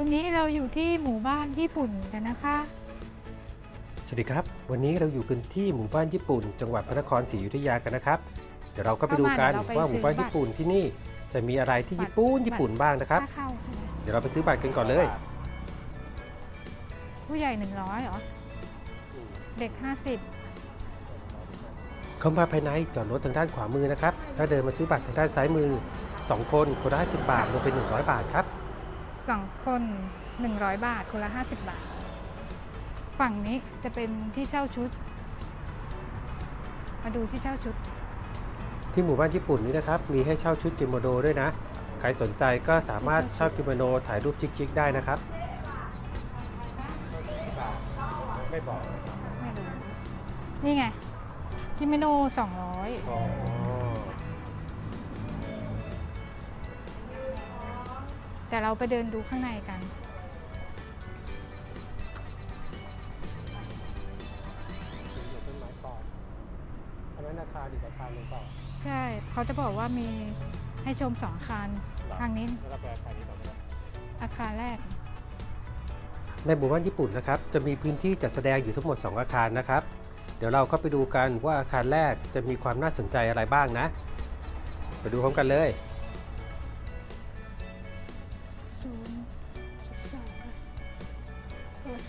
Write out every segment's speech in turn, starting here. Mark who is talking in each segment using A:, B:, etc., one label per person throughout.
A: วันนี้เราอยู่ที่หมู่บ้านญี่ปุ่นกันนะคะ
B: สวัสดีครับ วันนี้เราอยู่กันที่หมู่บ้านญี่ปุ่น จังหวัดพระนครศรีอยุธยากันนะครับ เดี๋ยวเราก็ไปดูกัน
A: เข้ามาเดี๋ยวเราไป
B: ว่าหมู่บ้าน
A: ซื้อบัตร
B: ญี่ปุ่นที่นี่จะมีอะไรที่ญี่ปุ่น
A: บัตร
B: ญี่ปุ่นบ้างนะครับ
A: ค่าเข้าใช่ไหม
B: เดี๋ยวเราไปซื้อบัตรกันก่อนเลย
A: ผู้ใหญ่หนึ่งร้อยเหรอ เด็กห้าสิบ
B: เข้ามาภายในจอดรถทางด้านขวามือนะครับ ถ้าเดินมาซื้อบัตรทางด้านซ้ายมือสองคนคนละ50บาทรวมเป็น 100 บาทครับ
A: 2 คน 100 บาท คนละ 50 บาท ฝั่งนี้จะเป็นที่เช่าชุด มาดูที่เช่าชุด
B: ที่หมู่บ้านญี่ปุ่นนี้นะครับ มีให้เช่าชุดกิโมโดด้วยนะ ใครสนใจก็สามารถเช่ากิโมโดถ่ายรูปชิคๆได้นะครับ ไม่บอก
A: ไม่รู้ นี่ไง กิโมโด
B: 200
A: แต่เราไปเดินดูข้างในกัน
B: ต้นไม้ปลอมอันนั้นราคาดีกว่าคาหรือเปล่า
A: ใช่ เขาจะบอกว่ามีให้ชมสองอาคารทางนี้
B: แล้วเราไปอาคารนี้ต่อไป
A: อาคารแรก
B: ในหมู่บ้านญี่ปุ่นนะครับจะมีพื้นที่จัดแสดงอยู่ทั้งหมด 2 อาคารนะครับ เดี๋ยวเราก็ไปดูกันว่าอาคารแรกจะมีความน่าสนใจอะไรบ้างนะ ไปดูพร้อมกันเลย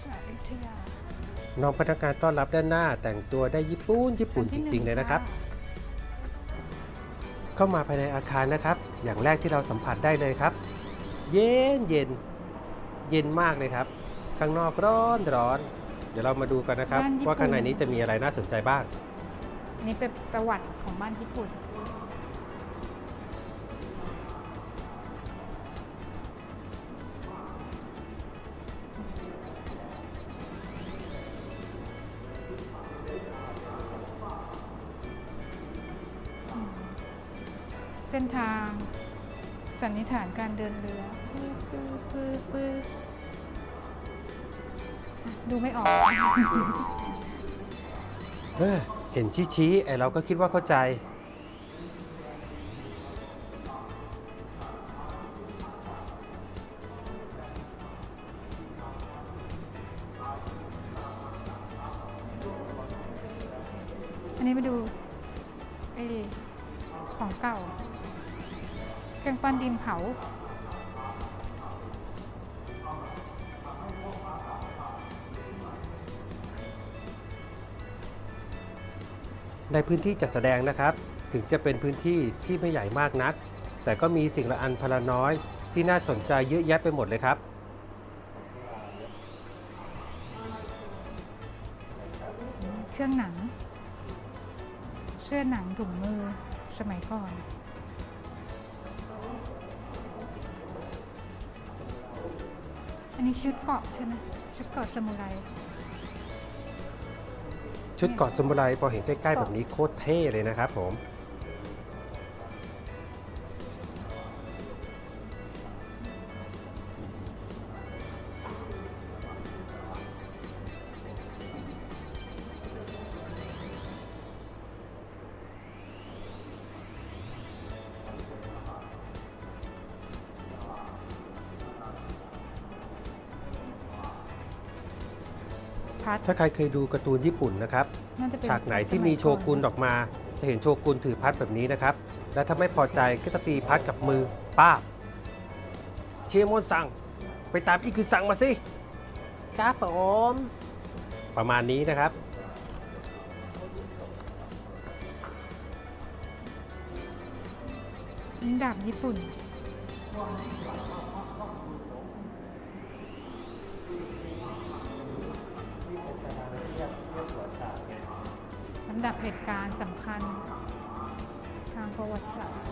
A: ประวัติศาสตร์อยุธยา
B: น้องพนักงานต้อนรับด้านหน้า แต่งตัวได้ญี่ปุ่นญี่ปุ่นจ
A: ชั้ที่ห
B: ริง ๆ เลยนะครับ เข้ามาภายในอาคารนะครับ อย่างแรกที่เราสัมผัสได้เลยครับ เย็นเย็นเย็นมากเลยครับ ข้างนอกร้อนร้อน เดี๋ยวเรามาดูกันนะครับว่าข้างในนี้จะมีอะไรน่าสนใจบ้าง
A: อันนี่เป็นประวัติของบ้านญี่ปุ่น เส้นทาง สันนิษฐานการเดินเรือปื๊ดปื๊ดปื๊ดปื๊ดดูไม่ออก
B: เออเห็นชี้ๆไอเราก็คิดว่าเข้าใจ ในพื้นที่จัดแสดงนะครับ ถึงจะเป็นพื้นที่ที่ไม่ใหญ่มากนัก แต่ก็มีสิ่งละอันพละน้อย ที่น่าสนใจเยอะแยะไปหมดเลยครับ
A: เครื่องหนัง เสื้อหนังถุงมือสมัยก่อนอันนี้ชุดเกาะใช่ไหมชุดเกาะสมุไร
B: ชุดเกาะสมุไรพอเห็นใกล้ๆแบบนี้โคตรเท่เลยนะครับผม
A: พัด
B: ถ้าใครเคยดูการ์ตูนญี่ปุ่นนะครับ
A: น่าจะเป็น
B: ฉากไหนที่มีโชกุนออกมา จะเห็นโชกุนถือพัดแบบนี้นะครับ และถ้าไม่พอใจก็จะตีพัดกับมือป้าบเชียร์มอนสั่ง ไปตามอีคือสั่งมาสิ ครับผม ประมาณนี้นะครับ
A: นี่ดาบญี่ปุ่น ลำดับเหตุการณ์สำคัญทางประวัติศาสตร์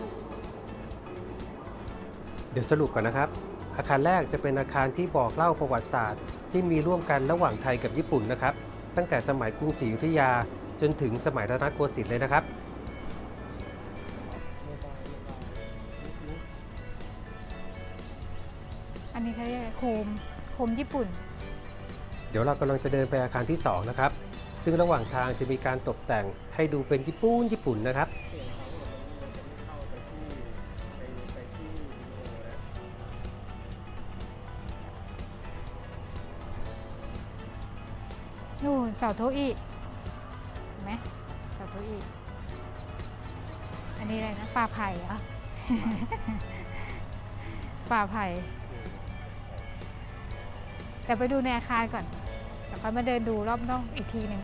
B: เดี๋ยวสรุปก่อนนะครับ อาคารแรกจะเป็นอาคารที่บอกเล่าประวัติศาสตร์ ที่มีร่วมกันระหว่างไทยกับญี่ปุ่นนะครับ ตั้งแต่สมัยกรุงศรีอยุธยาจนถึงสมัยรัตนโกสินทร์เลยนะครับ
A: อันนี้เขาเรียกอะไรโคมโคมญี่ปุ่น
B: เดี๋ยวเรากำลังจะเดินไปอาคารที่ 2 นะครับ ซึ่งระหว่างทางจะมีการตกแต่งให้ดูเป็นญี่ปุ่นญี่ปุ่นนะครับ นู่น
A: เสาโทอีเห็ไหมเสาโทอีอันนี้อะไรนะปลาไผ่เหรอปลาไผ่แต่ไปดูในอาคารก่อน เดี๋ยวค่อยมาเดินดูรอบนอกอีกทีหนึ่ง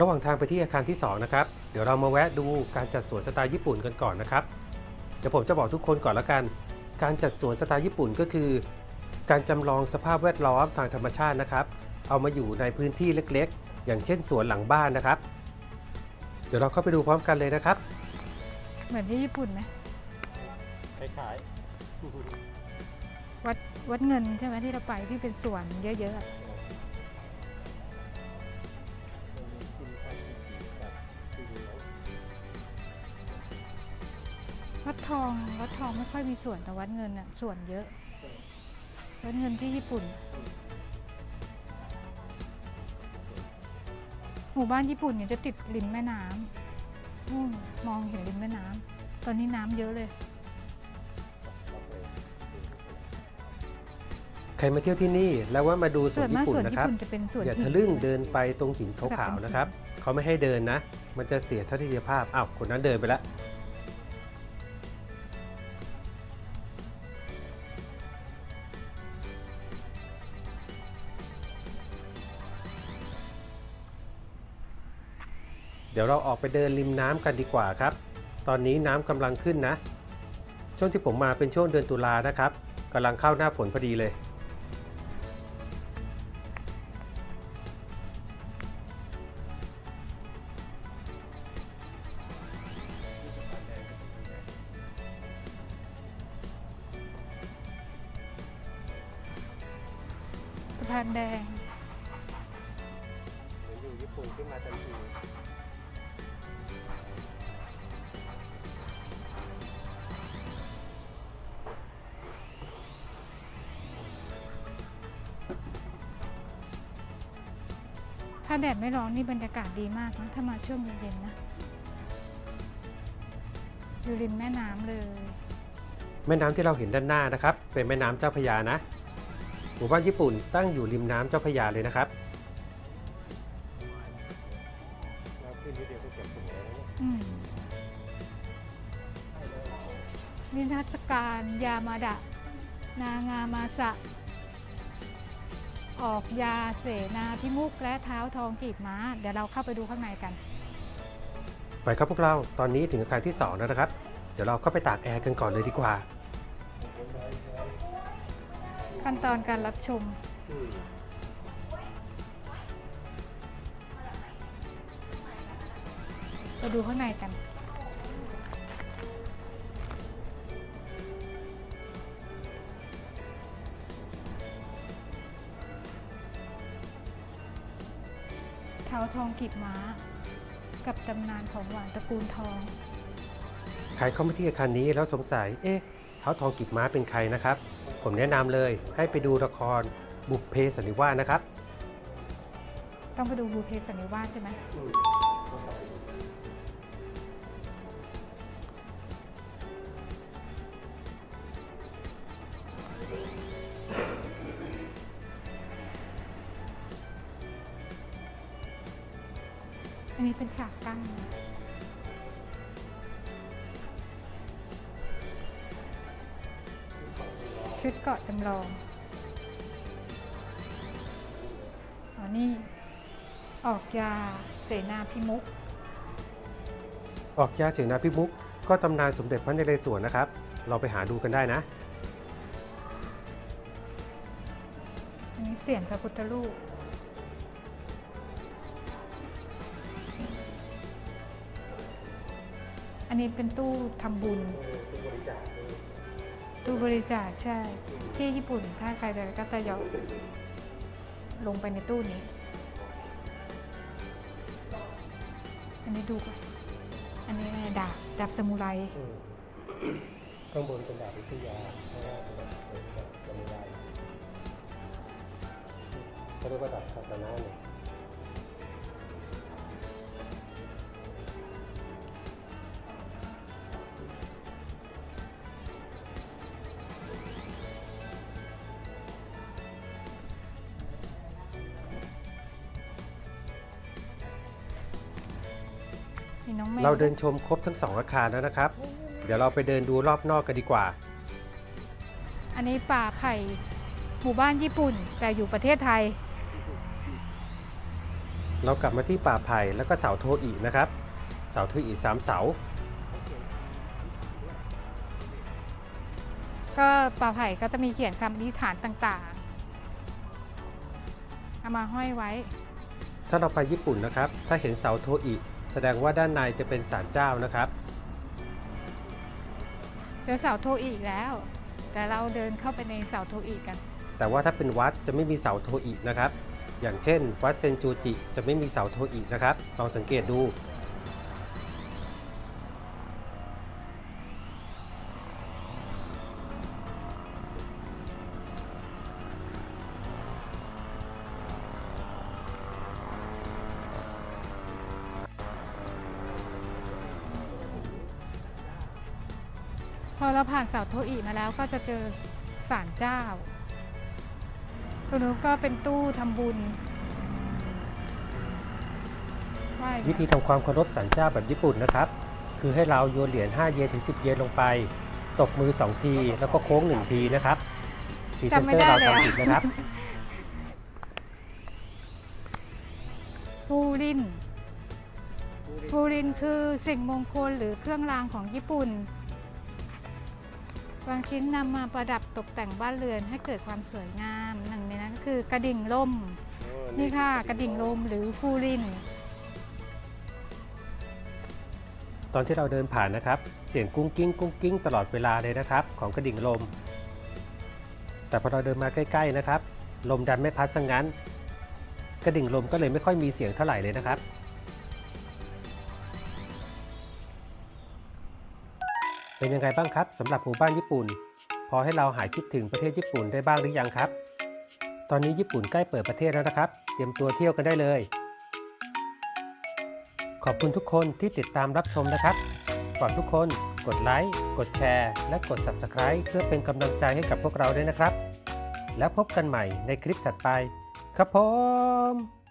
B: ระหว่างทางไปที่อาคารที่ 2 นะครับ เดี๋ยวเรามาแวะดูการจัดสวนสไตล์ญี่ปุ่นกันก่อนนะครับ เดี๋ยวผมจะบอกทุกคนก่อนละกัน การจัดสวนสไตล์ญี่ปุ่นก็คือ การจำลองสภาพแวดล้อมทางธรรมชาตินะครับ เอามาอยู่ในพื้นที่เล็กๆ อย่างเช่นสวนหลังบ้านนะครับ เดี๋ยวเราเข้าไปดูพร้อมกันเลยนะครับ
A: เหมือนที่ญี่ปุ่นไหม
B: คล้าย
A: วัดวัดเงินใช่ไหมที่เราไปที่เป็นสวนเยอะๆอะวัดทองวัดทองไม่ค่อยมีสวนแต่วัดเงินอะสวนเยอะ วัดเงินที่ญี่ปุ่น หมู่บ้านญี่ปุ่นเนี่ยจะติดริมแม่น้ำ นู่นมองเห็นริมแม่น้ำตอนนี้น้ำเยอะเลย
B: ใครมาเที่ยวที่นี่ แล้วว่ามาดูส
A: ส่
B: ว
A: วนน
B: ญี่
A: มาก
B: ปุ่น
A: ส่วน
B: นะ
A: ญี่
B: ครับ
A: ปุ่นจะเป็นส่วน
B: อย่า
A: หิน
B: ทะลึ่งเดินไปตรงหินขาวๆนะครับ
A: สลับกัน
B: เขาไม่ให้เดินนะ มันจะเสียทัศนียภาพ อ้าว คนนั้นเดินไปแล้ว เดี๋ยวเราออกไปเดินริมน้ำกันดีกว่าครับ ตอนนี้น้ำกำลังขึ้นนะ ช่วงที่ผมมาเป็นช่วงเดือนตุลานะครับกำลังเข้าหน้าฝนพอดีเลย
A: สะพานแดง
B: อยู่ญี่ปุ่นขึ้นมาทันที
A: แดดไม่ร้อนนี่บรรยากาศดีมากนะถ้ามาช่วงเย็นๆนะอยู่ริมแม่น้ำเลย
B: แม่น้ำที่เราเห็นด้านหน้านะครับ เป็นแม่น้ำเจ้าพระยานะหมู่บ้านญี่ปุ่นตั้งอยู่ริมน้ำเจ้าพระยาเลยนะครับแล้วขึ้นนิดเดียวก็เก็บถึงแล้ว
A: อืมนิทรรศการยามาดะ นางามาสะ ออกยาเสนาพิมุกและเท้าทองกีบม้า เดี๋ยวเราเข้าไปดูข้างในกัน
B: ไปครับพวกเราตอนนี้ถึงอาคารที่ 2 แล้วนะครับ เดี๋ยวเราเข้าไปตากแอร์กันก่อนเลยดีกว่า
A: ขั้นตอนการรับชม ไปดูข้างในกัน ท้าทองกีบม้า กับตำนานของหวานตระกูลทอง
B: ใครเข้ามาที่อาคารนี้แล้วสงสัย เอ๊ะเท้าทองกิบม้าเป็นใครนะครับ ผมแนะนำเลยให้ไปดูละครบุพเพสันนิวาสนะครับ
A: ต้องไปดูบูเพสันนิวาสใช่ไหม นนี้เป็นฉากกั้นนะชุดเกาะจำลองอ๋อนี่ ออกยาเสนาพิมุก
B: ออกยาเสียงนาพิมุก ก็ตำนานสมเด็จพระนเรศวรนะครับ เราไปหาดูกันได้นะ
A: อันนี้เสียงพระพุทธรูป อันนี้เป็นตู้ทำบุญตู้บริจาคใช่ ที่ญี่ปุ่นถ้าใครไปก็จะยอลงไปในตู้นี้ อันนี้ดูก่อนอันนี้ดาบดาบสมุไร
B: ข้างบนเป็นดาบวิทยาข้างล่างเป็นดาบสมุไรเขาเรียกว่าดาบคาตานะเนี่ย
A: มีน้องแมว
B: เราเดินชมครบทั้งสองอาคารแล้วนะครับ เดี๋ยวเราไปเดินดูรอบนอกกันดีกว่า
A: อันนี้ป่าไผ่หมู่บ้านญี่ปุ่น แต่อยู่ประเทศไทย
B: เรากลับมาที่ป่าไผ่แล้วก็เสาโทอีนะครับ เสาโทอีสามเสา
A: ก็ป่าไผ่ก็จะมีเขียนคำอธิษฐานต่างๆเอามาห้อยไว้
B: ถ้าเราไปญี่ปุ่นนะครับ ถ้าเห็นเสาโทอี แสดงว่าด้านในจะเป็นศาลเจ้านะครับ
A: เดี๋ยวเสาโทอีกแล้ว แต่เราเดินเข้าไปในเสาโทอีกัน
B: แต่ว่าถ้าเป็นวัดจะไม่มีเสาโทอีนะครับ อย่างเช่น วัดเซนจูจิจะไม่มีเสาโทอีนะครับ ลองสังเกตดู
A: อเราผ่านเสาโทอีมาแล้วก็จะเจอศาลเจ้าตรงนู้นก็เป็นตู้ทำบุญไหว้
B: วิธีทำความเคารพศาลเจ้าแบบญี่ปุ่นนะครับ คือให้เราโยนเหรียญ5เยนถึง10 เยนลงไป ตบมือ 2 ที แล้วก็โค้ง 1 ทีนะครับพรีเซนเตอร์เราทำผิดนะครับ
A: ฟูรินฟูรินคือสิ่งมงคลหรือเครื่องรางของญี่ปุ่น บางชิ้นนำมาประดับตกแต่งบ้านเรือนให้เกิดความสวยงามหนึ่งในนั้นก็คือกระดิ่งล่มนี่ค่ะกระดิ่งลมหรือฟูริน
B: ตอนที่เราเดินผ่านนะครับ เสียงกุ้งกิ้งกุ้งกิ้งตลอดเวลาเลยนะครับ ของกระดิ่งลม แต่พอเราเดินมาใกล้ๆนะครับ ลมดันไม่พัดซะงงั้น กระดิ่งลมก็เลยไม่ค่อยมีเสียงเท่าไหร่เลยนะครับ เป็นยังไงบ้างครับสำหรับหมู่บ้านญี่ปุ่น พอให้เราหายคิดถึงประเทศญี่ปุ่นได้บ้างหรือยังครับ ตอนนี้ญี่ปุ่นใกล้เปิดประเทศแล้วนะครับ เตรียมตัวเที่ยวกันได้เลย ขอบคุณทุกคนที่ติดตามรับชมนะครับฝากทุกคนกดไลค์ กดแชร์ และกด Subscribe เพื่อเป็นกำลังใจให้กับพวกเราด้วยนะครับ แล้วพบกันใหม่ในคลิปถัดไป ครับผม